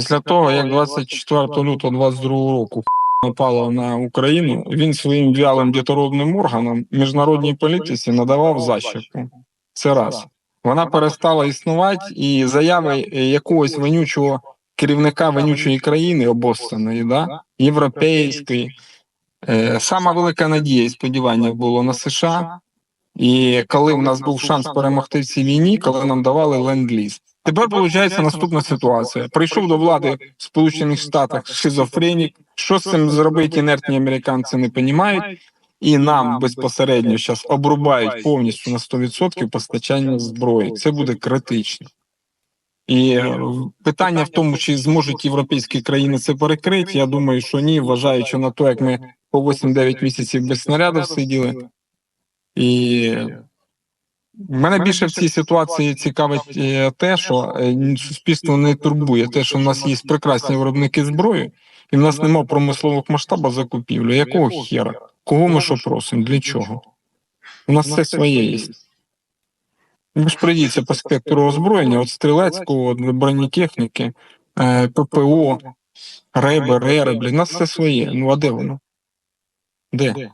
Після того, як 24 лютого 22 року напала на Україну, він своїм вялим дітородним органам міжнародній політиці надавав защіпку. Це раз. Вона перестала існувати, і заяви якогось вонючого керівника вонючої країни обостаної, да, європейської. Е, Сама велика надія і сподівання було на США. І коли в нас був шанс перемогти в цій війні, коли нам давали ленд-ліз. Тепер виходить наступна ситуація. Прийшов до влади в Сполучених Штатах шизофренік. Що з цим зробити інертні американці не розуміють, і нам безпосередньо зараз обрубають повністю на 100% постачання зброї. Це буде критично. І е, питання в тому, чи зможуть європейські країни це перекрити. Я думаю, що ні, вважаючи на те, як ми по 8-9 місяців без снарядів сиділи. І мене більше в цій ситуації цікавить те, що суспільство не турбує те, що в нас є прекрасні виробники зброї, і в нас немає промислових масштабів закупівлі. Якого хера? Кого ми що просимо? Для чого? У нас все своє є. Ви ж прийдіться по спектру озброєння, від стрілецького, бронетехніки, е, ППО, РЕБи, РЕРи, блін, у нас все своє. Ну а де воно? Де?